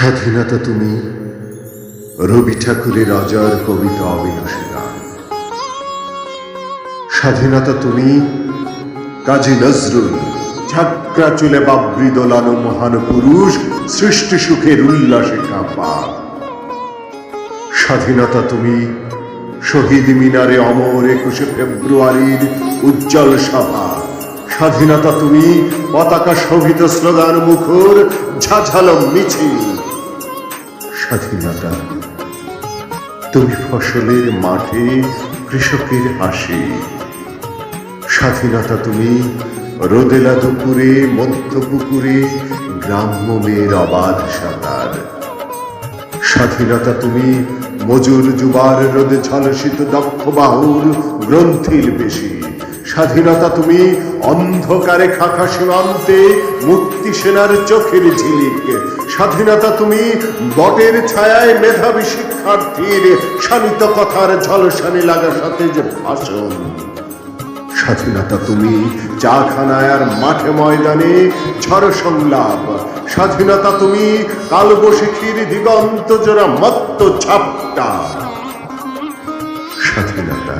স্বাধীনতা তুমি, রবি ঠাকুরের অজর কবিতা অবিনাশী গান। স্বাধীনতা তুমি, কাজী নজরুল ঝাঁকড়া চুলে বাবরি দোলানো মহান পুরুষ সৃষ্টি সুখের উল্লাসে কাঁপা। স্বাধীনতা তুমি, শহীদ মিনারে অমর একুশে ফেব্রুয়ারির উজ্জ্বল সভা। স্বাধীনতা তুমি, পতাকা শোভিত স্লোগান মুখর ঝাঝালো মিছিল। স্বাধীনতা তুমি ফসলের মাঠে কৃষকের হাসি। স্বাধীনতা তুমি রোদেলা দুপুরে, মধ্য পুকুরে, গ্রাম্য অবাধ সাঁতার। স্বাধীনতা তুমি মজুর যুবার রোদে ঝলসিত দক্ষ বাহুর গ্রন্থির বেশি। স্বাধীনতা তুমি অন্ধকারে খাখা সীমান্তে মুক্তি সেনার চোখের ঝিলিক স্বাধীনতা তুমি বটের ছায়ায় মেধাবী শিক্ষার্থীর শানিত কথার ঝলসানি লাগা সাথে যে ভাষণ। স্বাধীনতা তুমি চাখানায় আর মাঠে ময়দানে ঝড় সংলাপ। স্বাধীনতা তুমি কালবশিখির দিগন্ত জোড়া মত্ত ছাপটা স্বাধীনতা,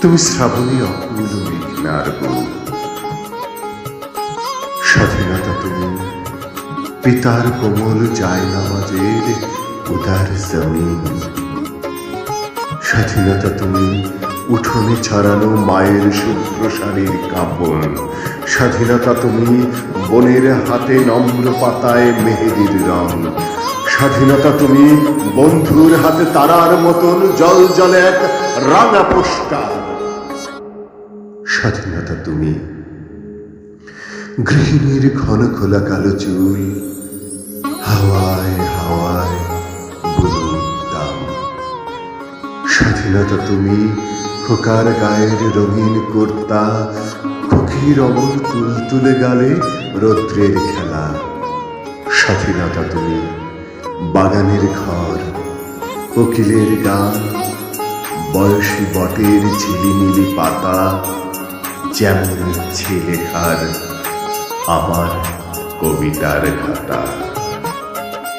তুমি শ্রাবণী অকুল মেঘনার বুক পিতার কোমল যায় নামাজের উদার জমিন স্বাধীনতা তুমি উঠোনে ছড়ানো মায়ের শুভ্র কাপড়। স্বাধীনতা তুমি বনের হাতে নম্র পাতায় মেহেদির রং। স্বাধীনতা তুমি বন্ধুর হাতে তারার মতন জল জলে এক রাঙা পোস্টার স্বাধীনতা তুমি গৃহিণীর ঘন খোলা কালো চুল। হাওয়ায় হাওয়ায় স্বাধীনতা তুমি, খোকার গায়ের রঙিন কর্তা, খুকির অমল তুল তুলে গালে রৌদ্রের খেলা। স্বাধীনতা তুমি, বাগানের ঘর, কোকিলের গান, বয়সী বটের ঝিলিমিলি পাতা, যেমন ইচ্ছে লেখার আমার কবিতার খাতা।